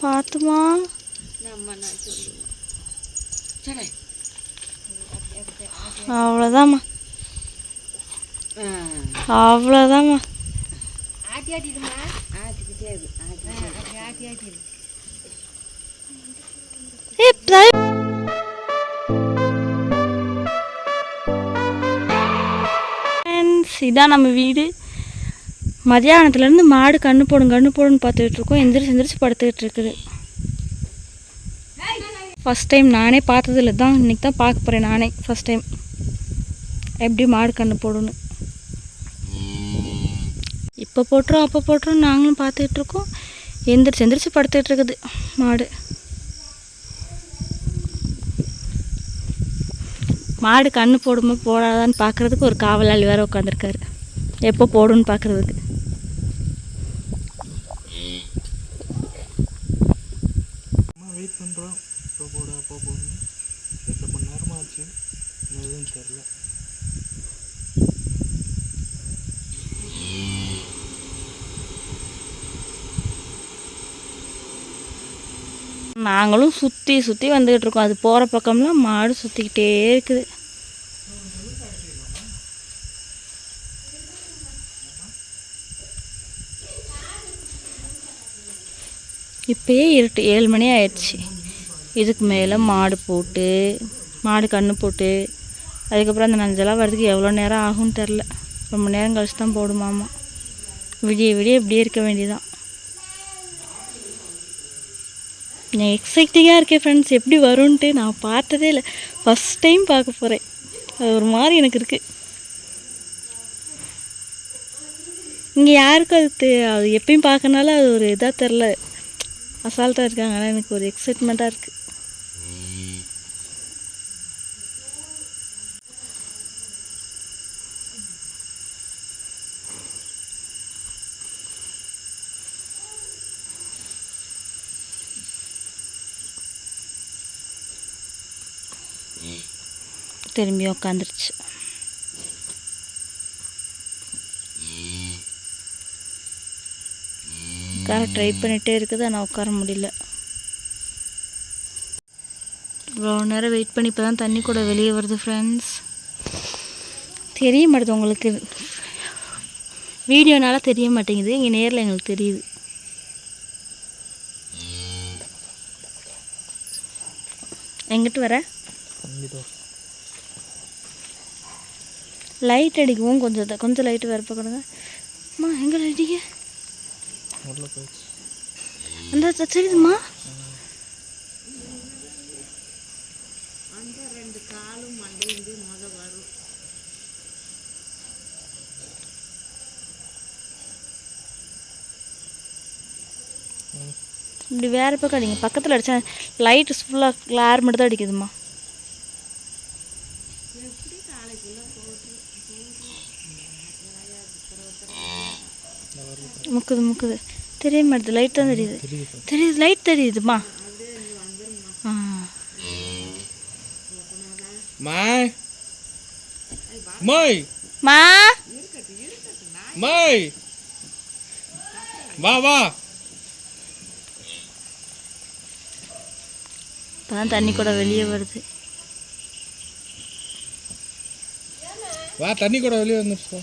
பார்த்துமா அவ்வளோதாம்மா அவ்வளோதாம்மா ஆட்டி ஆட்டிடுமா ஆட்டிக்கிட்டே இரு ஆட்டி ஆட்டி ஆட்டிடு ஏ இதான் நம்ம வீடு. மதியானத்துலேருந்து மாடு கண்ணு போடும் கண்ணு போடுன்னு பார்த்துக்கிட்டு இருக்கோம். எந்திரிச்சு எந்திரிச்சு படுத்துக்கிட்டு இருக்குது. ஃபஸ்ட் டைம் நானே பார்த்ததில்ல. தான் இன்றைக்கி தான் பார்க்க போகிறேன் நானே ஃபஸ்ட் டைம் எப்படி மாடு கண்ணு போடுன்னு இப்போ போட்டுரும் அப்போ போட்டுரும் நாங்களும் பார்த்துக்கிட்டு இருக்கோம். எந்திரிச்சு எந்திரிச்சு படுத்துக்கிட்டு இருக்குது மாடு. மாடு கண்ணு போடுமா போடாதான்னு பார்க்குறதுக்கு ஒரு காவலாளி வேறு உட்காந்துருக்காரு. எப்போ போடுன்னு பார்க்குறதுக்கு அம்மா வெயிட் பண்ணுறோம் இப்போ போட அப்போ போடணும் ரெண்டு மணி நேரமாக ஆச்சு இன்னும் எதுவும் தெரில நாங்களும் சுற்றி சுற்றி வந்துக்கிட்டு இருக்கோம் அது போகிற பக்கம்லாம் மாடு சுற்றிக்கிட்டே இருக்குது. இப்போயே இருட்டு ஏழு மணி ஆயிடுச்சு. இதுக்கு மேலே மாடு போட்டு மாடு கண்ணு போட்டு அதுக்கப்புறம் அந்த நஞ்செல்லாம் வர்றதுக்கு எவ்வளோ நேரம் ஆகும்னு தெரில. ரொம்ப நேரம் கழிச்சு தான் போடுமாமா. விடிய விடிய இப்படியே இருக்க வேண்டியதான் நான் எக்ஸைட்டிங்காக இருக்கேன் ஃப்ரெண்ட்ஸ் எப்படி வரும்ன்ட்டு நான் பார்த்ததே இல்லை. ஃபஸ்ட் டைம் பார்க்க போகிறேன் அது ஒரு மாதிரி எனக்கு இருக்குது இங்கே யாருக்கும் அது தெ- அது எப்பயும் பார்க்கனால அது ஒரு இதாக தெரில அசால்ட்டாக இருக்காங்க. ஆனால் எனக்கு ஒரு எக்ஸைட்மெண்ட்டாக இருக்குது திரும்பி உக்காந்துருச்சு. உட்கார ட்ரை பண்ணிகிட்டே இருக்குது ஆனால் உட்கார முடியல. இவ்வளோ நேரம் வெயிட் பண்ணி இப்போ தான் தண்ணி கூட வெளியே வருது ஃப்ரெண்ட்ஸ் தெரிய மாட்டேது உங்களுக்கு வீடியோனால தெரிய மாட்டேங்குது இங்கே நேரில் எங்களுக்கு தெரியுது. எங்கிட்டு வர? கண்டிப்பாக லைட் அடிக்கவும் கொஞ்சம் கொஞ்சம் லைட்டு வேறு கொடுங்க. அம்மா எங்கே லைட்டிங்க உள்ள போயிடுச்சு. அந்த தெரியுதுமா வரும். இப்படி வேறு பக்கம் அடிங்க பக்கத்தில் அடித்தா லைட்டு ஃபுல்லாக கிளார் மட்டும் தான் அடிக்குதுமா முக்குது முக்குது. தெரிய மாட்டுது லைட் தான் தெரியுது. தெரியுது லைட் தெரியுதுமா? மாய். மாய். மா? மாய். வா வா. இப்போதான் தண்ணி கூட வெளியே வருது. வா தண்ணி கூட வெளியே வந்துருச்சு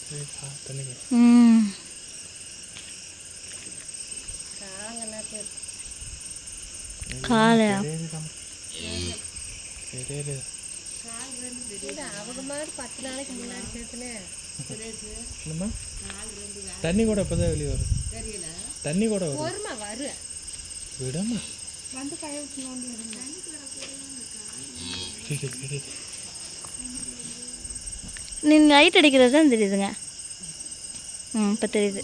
சரி, வா, தண்ணி கூட ம் காலையா தெரியுதுதாம்மா. தெரியுது அவங்க மாதிரி பத்து நாளைக்கு முன்னாடி என்னம்மா? தண்ணி கூட இப்போதான் வெளியே வரும். தெரியல. தண்ணி கூட வரும். பொறுமை வரு விடமா. வந்து தெரியுது நீ லைட் அடிக்கிறது தான் தெரியுதுங்க. ம் இப்போ தெரியுது.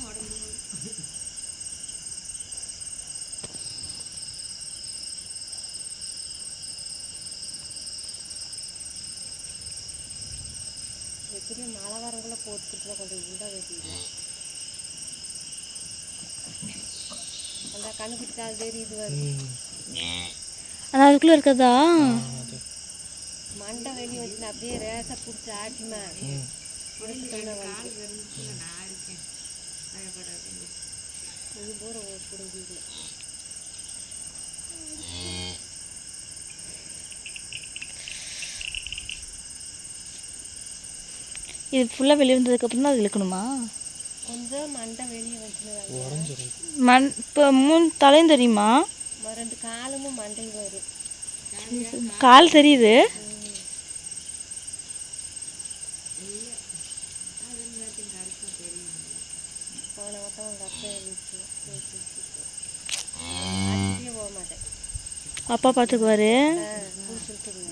போட்டுக்கிட்டு கொஞ்சம் உண்டா வெட்டிடுங்க அந்த கண்ணுக்குட்டி கால் தெரியுது வருது. அது அதுக்குள்ளே இருக்கதா? மண்டை வெளியே வச்சு அப்படியே ரேசா பிடிச்சி ஆட்டிமா இது பூரா ஒரு பிடிக்குது இது ஃபுல்லாக வெளியே வந்ததுக்கப்புறம் தான் அது இழுக்கணுமா? கொஞ்சம் மண்டை வெளியே உடஞ்சிரும் மண் இப்போ மூணு தலையும் தெரியுமா? ரெண்டு காலமும் மண்டை வரும். கால் தெரியுது. அப்பா பார்த்துக்குவாரு ஆ பிடிச்சிருக்குது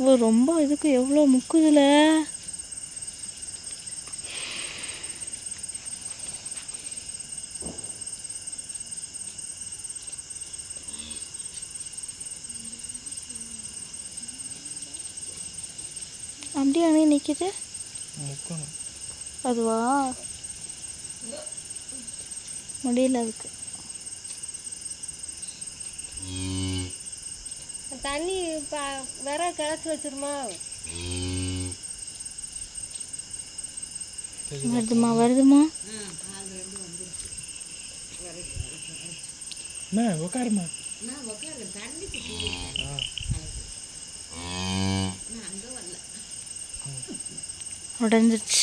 ஓ ரொம்ப இதுக்கு எவ்வளோ முக்குதுல? அப்படியே அணை நிற்கிது முக்கணும் அதுவா? முடியல அதுக்கு. தண்ணி ப விற கிளச்சி வச்சிருமா? வருதுமா வருதுமா? உட்காருமா உடஞ்சிருச்சு.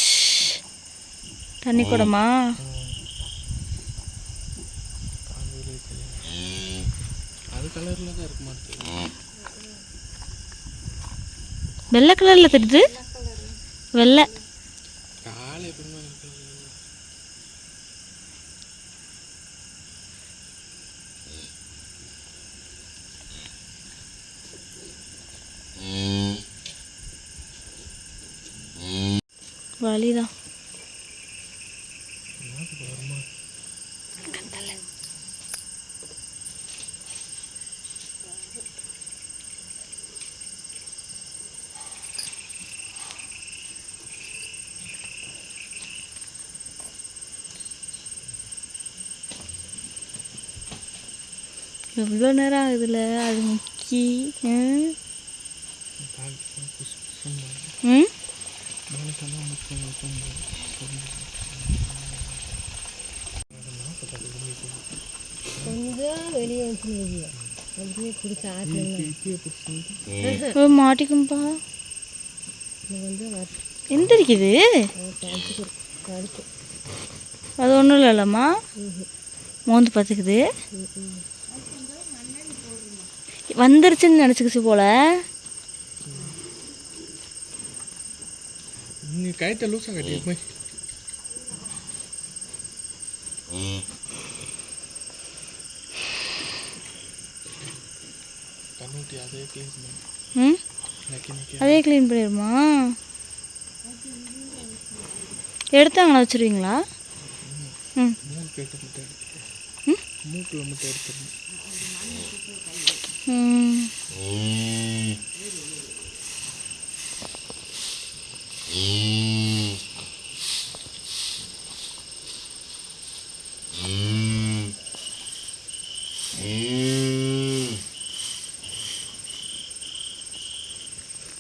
தண்ணி கூடமா? அது கலரில் தான் இருக்கு மாட்டேங்குது வெள்ளை கலரில் தெரியுது. வெள்ளை. வழிதான் எப்பவுமே இருக்கு. வலிதான் என்னது வருமா எவ்வளோ நேரம் ஆகுதுல? அது முக்கி ம்? மாட்டிக்கும்பா கடிச்சு கடிச்சு அது ஒன்றும் இல்லைல்லம்மா. மோந்து பார்த்துக்குது வந்துருச்சுன்னு நினச்சிக்கிச்சு போல. நீ கயிற்ற லூஸாக கட்டி போய். அதே க்ளீன் பண்ணிடுமா? எடுத்தாங்களா வச்சுருவீங்களா? ம். எடுத்து மூக்கில் மட்டும் எடுத்துடணும் ம்?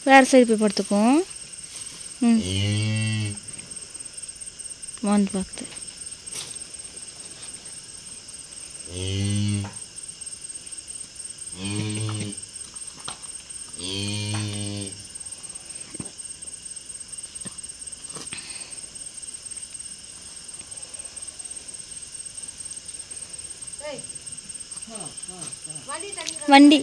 வேறு சைடு போய் படுத்துக்கும் ம். வந்து பார்க்குது வண்டி.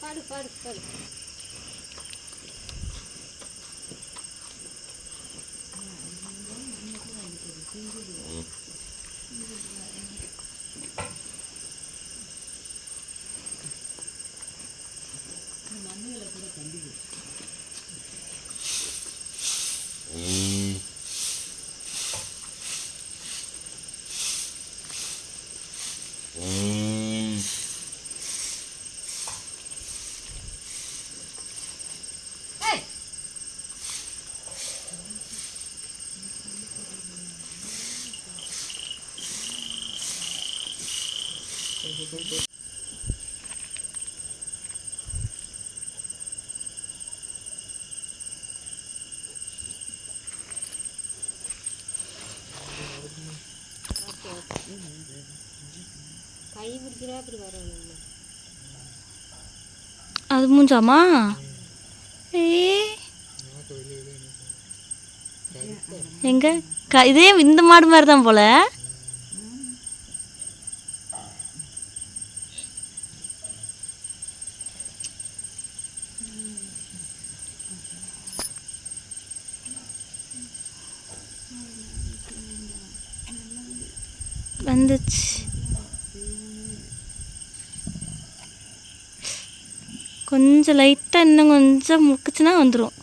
பாடு பாடு பாடு. அது மூஞ்சாமா? எங்க? க இதே இந்த மாடு மாதிரி தான் போல. வந்துச்சு. கொஞ்சம் லைட்டாக இன்னும் கொஞ்சம் முக்குச்சுன்னா வந்துடும்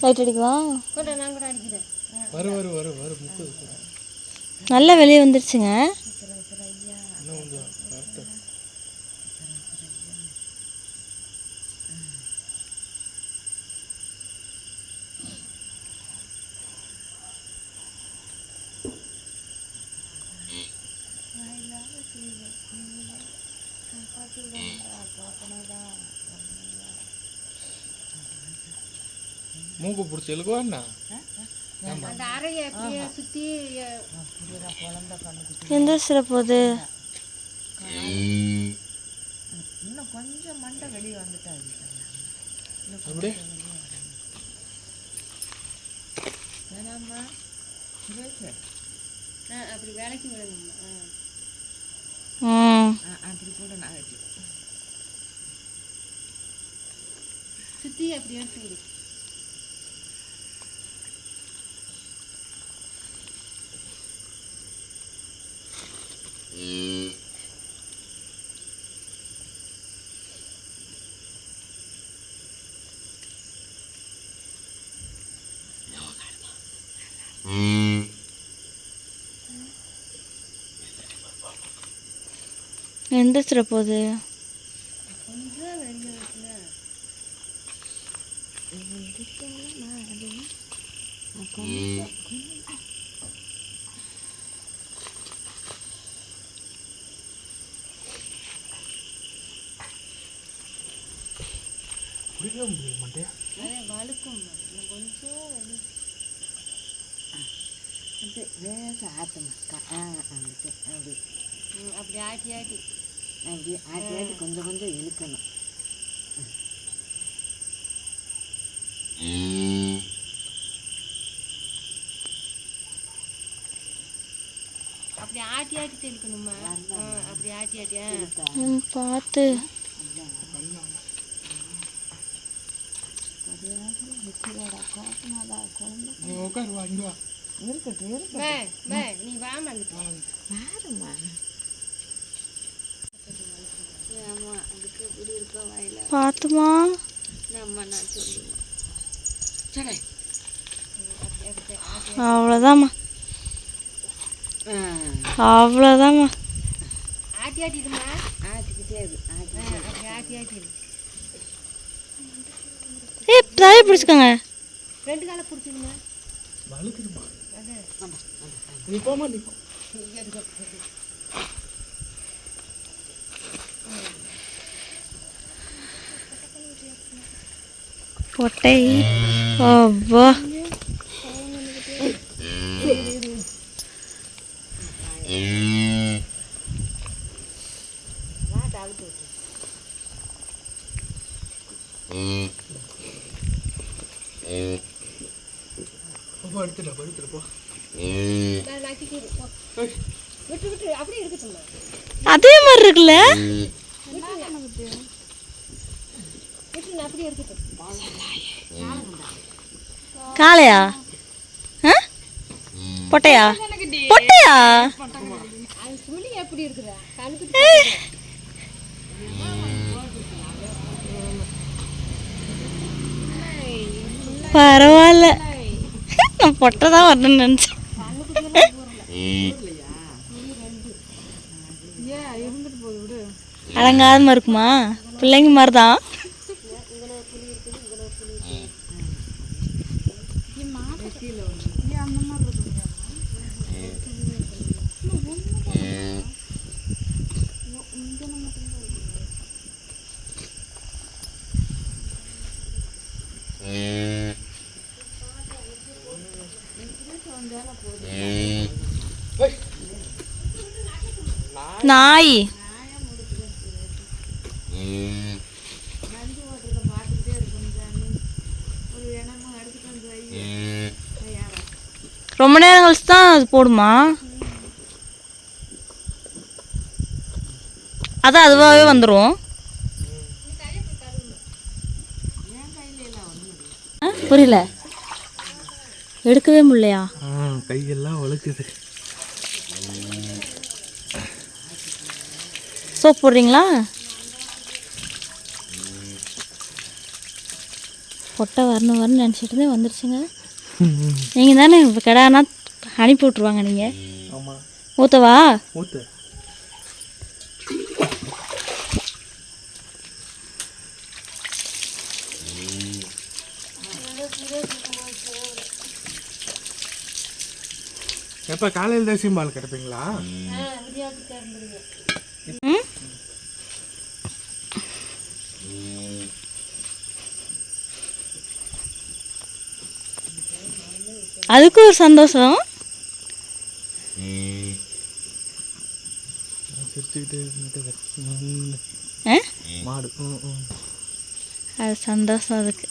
லைட் அடிக்குவா கூட நான் கூட அடிக்கிறேன். வரு வரு வரு வரு முப்பது நல்லா வெளியே வந்துருச்சுங்க இன்னும் கொஞ்சம் கரெக்டாக மூக்கு பிடிச்சி இழுக்குவாண்ணா அந்த அறையை அப்படியே சுற்றி எந்த சில போகுது அப்படியே அப்படி? வேலைக்கு விடணும் ம். சுற்றி அப்படி எடுத்து விடு எந்திரிச்சிட போகுது கொஞ்சம் வெளியே வைக்கல பிடிக்கவே முடிய மாட்டேன். வழுக்கும் கொஞ்சம் வெளியே ம், அப்படி ஆட்டி ஆட்டி. கொஞ்சம் கொஞ்சம் இழுக்கணும். அப்படி ஆட்டி ஆட்டி தெளிக்கணுமா? அப்படி ஆட்டி ஆட்டி ஆ. ம், உட்காரு வா இருக்கட்டும் நீ வாமா அதுக்கு இப்படி இருக்க வாயில பார்த்துமா நம்ம நான் சொல்லுவோம் சரி அவ்வளோதாம்மா அவ்வளோதாம்மா ஆட்டி ஆட்டிடுமா ஆட்டிக்கிட்டே ஆட்டி ஆட்டி. ஆட்டிடு ஏ பிடிச்சிக்கோங்க. ரெண்டு காலை பிடிச்சிக்கோங்க வழுக்குதுமா நீ போமா நீ போ பொட்டை. அப்பா. போ எடுத்துட்டா படுத்துட்டு போ அதே மாதிரி இருக்குல்ல? காளையா? பொட்டையா? பொட்டையா? எப்படி இருக்குதா பரவாயில்ல. நான் பொட்டை தான் வரணும்னு நினச்சேன். அடங்காதமாக இருக்குமா? பிள்ளைங்க மாதிரி தான் நாய். ரொம்ப நேரம் கழிச்சு தான் அது போடுமா? அதான் அதுவாகவே வந்துடும் புரியல. எடுக்கவே முடியலையா? கையெல்லாம் வழுக்குது சோப் போடுறீங்களா? பொட்டை வரணும் வரணும்னு நினச்சிட்டு இருந்தே வந்துருச்சுங்க. நீங்கள் தானே இப்போ கடானா அனுப்பி விட்ருவாங்க நீங்கள் ஊற்றவா ஊத்து. எப்போ காலையில் தேசியம் பால் கிடைப்பீங்களா? அதுக்கு ஒரு சந்தோஷம். அது சந்தோஷம் அதுக்கு.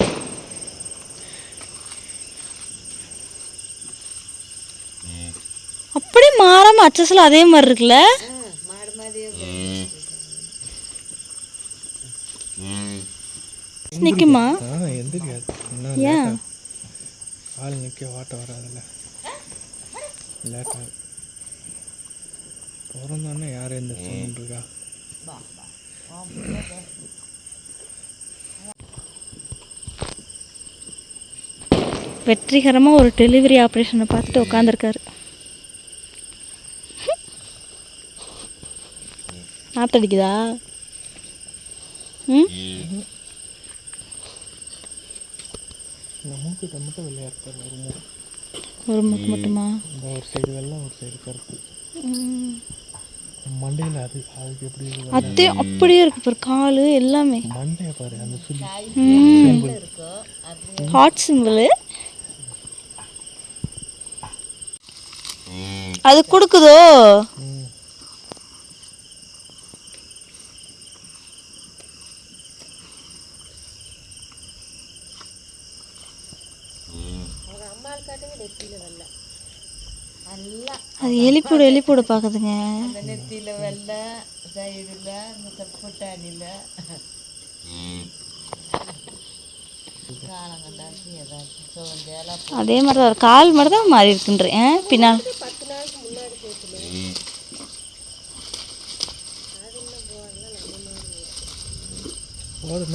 அப்படியே மாறாம அச்சஸில் அதே மாதிரி இருக்குல்ல மாடு மாதிரியே நிற்குமா ஆ எந்திரிக்காது ஏன் கால் நிற்க வாட்ட வராதுல்ல. லேட்டாக பிறந்தோடனே யார் எந்திரிச்சுருக்கா வெற்றிகரமாக ஒரு டெலிவரி ஆப்ரேஷனை பார்த்துட்டு உட்காந்துருக்காரு நாத்தடிக்குதா? ம். இந்த மூக்கிட்ட மட்டும் வெள்ளையாக ஒரு மூக்கு. ஒரு முக்கு மட்டுமா? இந்த ஒரு சைடு வெள்ளம் ஒரு சைடு கருப்பு. மண்டையில் அது அதுக்கு எப்படி அதே அப்படியே இருக்கு பாரு காலு எல்லாமே. மண்டையை பாரு அந்த சொல்லி ஹாட் சிம்பிள் அது கொடுக்குதோ ம் அது எலிப்பூடு எலிப்பூடு பார்க்குதுங்க. அந்த நெத்தியில் வெள்ளை சைடில் இந்த சோந்தேலாம் அதே மாதிரி தான் கால் மட்டும் தான் மாறி இருக்குன்றேன் பின்னால்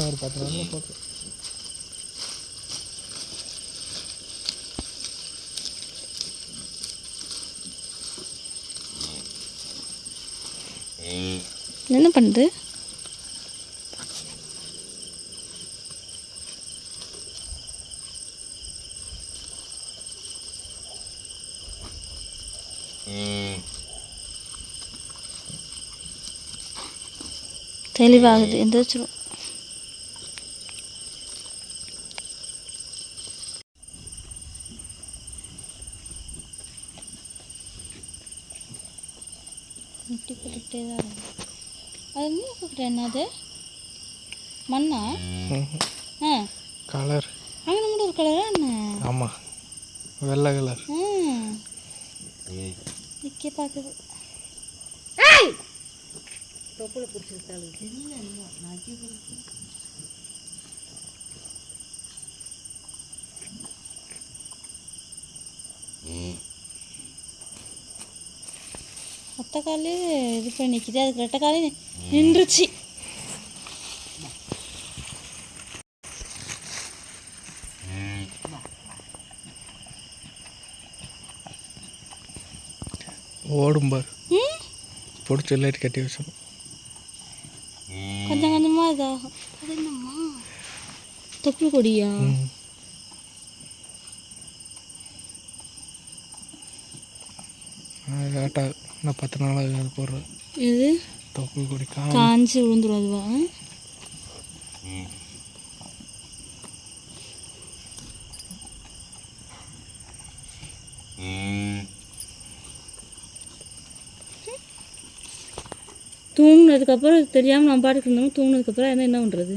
ஒரு பத்து நாளில் போதும். என்ன பண்ணுது? தெளிவாகுது. எந்திரிச்சிரும் முட்டி போட்டுக்கிட்டே தான் இருக்கும் அது என்ன கூப்பிட்ட என்னது? மண்ணா? ஆ. கலர் அங்கே மட்டும் ஒரு கலரா என்ன? ஆமாம் வெள்ளை கலர் ம் நிற்க பார்க்குது தொப்புளை பிடிச்சிருக்காளுங்க இல்லை இல்லை நக்கி பிடிச்சி. ஒத்த காலே இது பண்ணி நிற்கிது அதுக்கு ரெட்டை காலே நின்றுச்சு. ஓடும் பார். பிடிச்ச லைட் கட்டி வச்சோம் கொஞ்சம் கொஞ்சமாக இதாகும் அது என்னம்மா தொப்புள் கொடியா? லேட்டாக நான் பத்து நாளாக போடுறேன் இது தொப்புள் கொடி காஞ்சி விழுந்துரும் அதுவா? தூங்குனதுக்கப்புறம் தெரியாமல் நம்ம பாட்டுக்கு இருந்தோம் தூங்கினதுக்கப்புறம் என்ன என்ன பண்ணுறது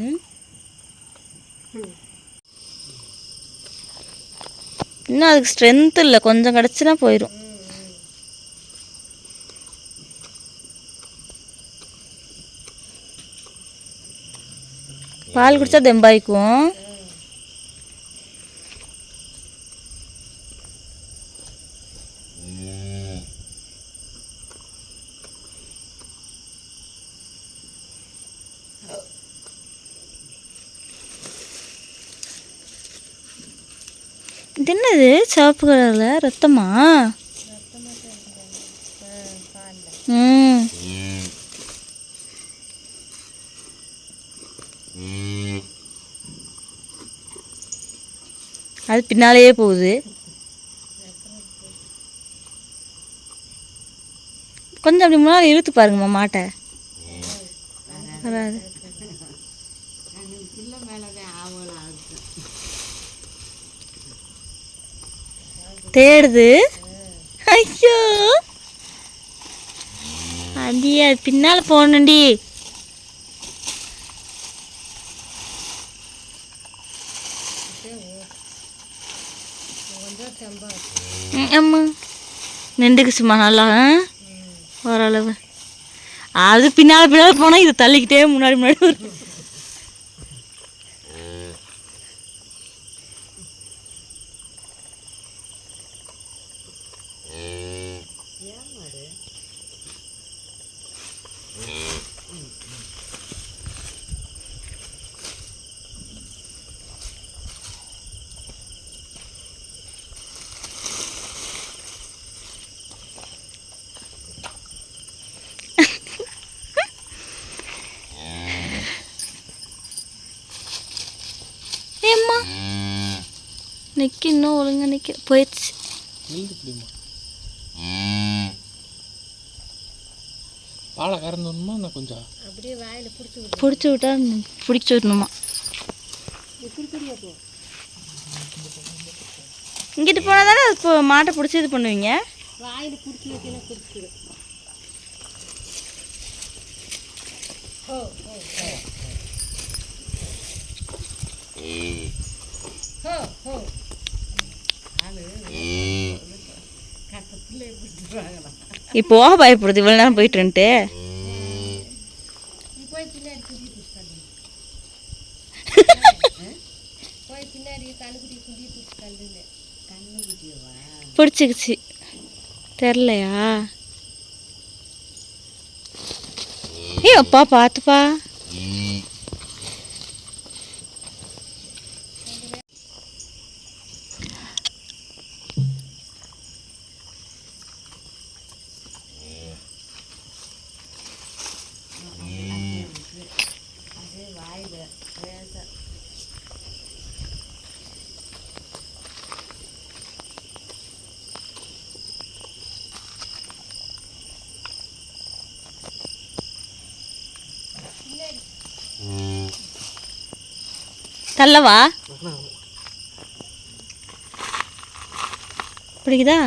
இன்னும் அதுக்கு ஸ்ட்ரென்த் இல்லை. கொஞ்சம் கிடச்சினா போயிடும் பால் குடிச்சா தெம்பாய்க்கும் இது என்னது சிவப்பு கலரில் ரத்தமா? ம். அது பின்னாலேயே போகுது. கொஞ்சம் அப்படி முன்னால் இழுத்து பாருங்கம்மா மாட்டை. வராது. தேடுது. ஐயோ. அடியே அது பின்னால் போகணுண்டி ம், ஆமா நின்றுக்குச்சுமா நல்லா ஆ? ஓரளவு. அது பின்னால் பின்னால் போனால் இதை தள்ளிக்கிட்டே முன்னாடி முன்னாடி வரும் ஏம்மா நிற்க இன்னும் ஒழுங்கா நிற்க போயிடுச்சு. பாலை கறந்துடணுமா நான் கொஞ்சம்? அப்படியே வாயில் பிடிச்சி விடு. பிடிச்சி விட்டா பிடிச்சி விடணுமா? இங்கிட்டு போனால் தானே இப்போ மாட்டை பிடிச்சி இது பண்ணுவீங்க? வாயில் பிடிச்சி வைக்கணும் பிடிச்சிடும் இப்போ பயப்படுது இவ்வளோ நேரம் போயிட்டுன்ட்டு. பிடிச்சிக்கிச்சு. தெரிலையா ஏ அப்பா பார்த்துப்பா. தள்ளவா? பிடிக்குதா